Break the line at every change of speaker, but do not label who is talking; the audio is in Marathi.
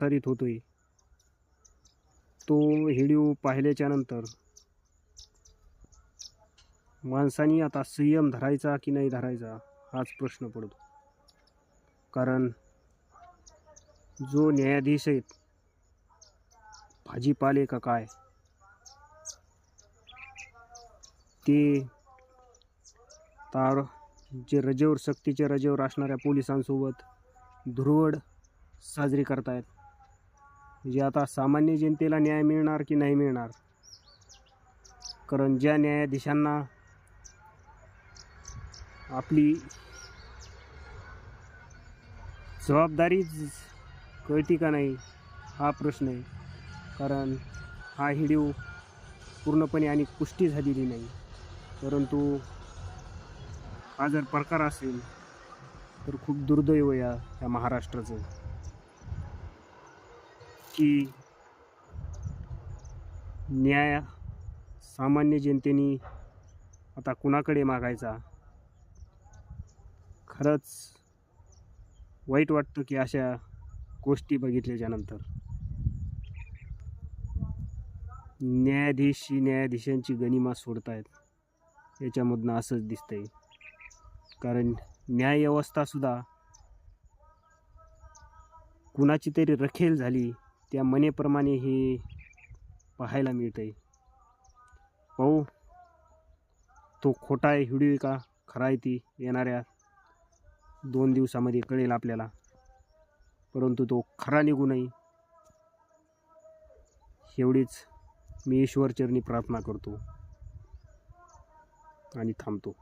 प्रसारित होतोय. तो व्हिडिओ पाहिल्याच्या नंतर माणसानी आता संयम धरायचा की नाही धरायचा हाच प्रश्न पडतो. कारण जो न्यायाधीश आहेत भाजीपाले का काय ते तार जे रजेवर सक्तीच्या रजेवर असणाऱ्या पोलिसांसोबत धुरवड साजरी करतायत. म्हणजे आता सामान्य जनतेला न्याय मिळणार की नाही मिळणार? कारण ज्या न्यायाधीशांना आपली जबाबदारीच कळती का नाही हा प्रश्न आहे. कारण हा हिडिओ पूर्णपणे आणि पुष्टी झालेली नाही. परंतु हा जर प्रकार असेल तर खूप दुर्दैव या महाराष्ट्राचं. की न्याय सामान्य जनतेने आता कुणाकडे मागायचा? खरंच वाईट वाटतं की अशा गोष्टी बघितल्याच्यानंतर न्यायाधीश ही न्यायाधीशांची गनिमा सोडतायत याच्यामधनं असंच दिसतंय. कारण न्यायव्यवस्थासुद्धा कुणाची तरी रखेल झाली त्या मनेप्रमाणे हे पाहायला मिळतंय. पाहू तो खोटा आहे व्हिडिओ का? खरा आहे ती येणाऱ्या दोन दिवसामध्ये कळेल आपल्याला. परंतु तो खरा निघू नये. एवढीच मी ईश्वरचरणी प्रार्थना करतो आणि थांबतो.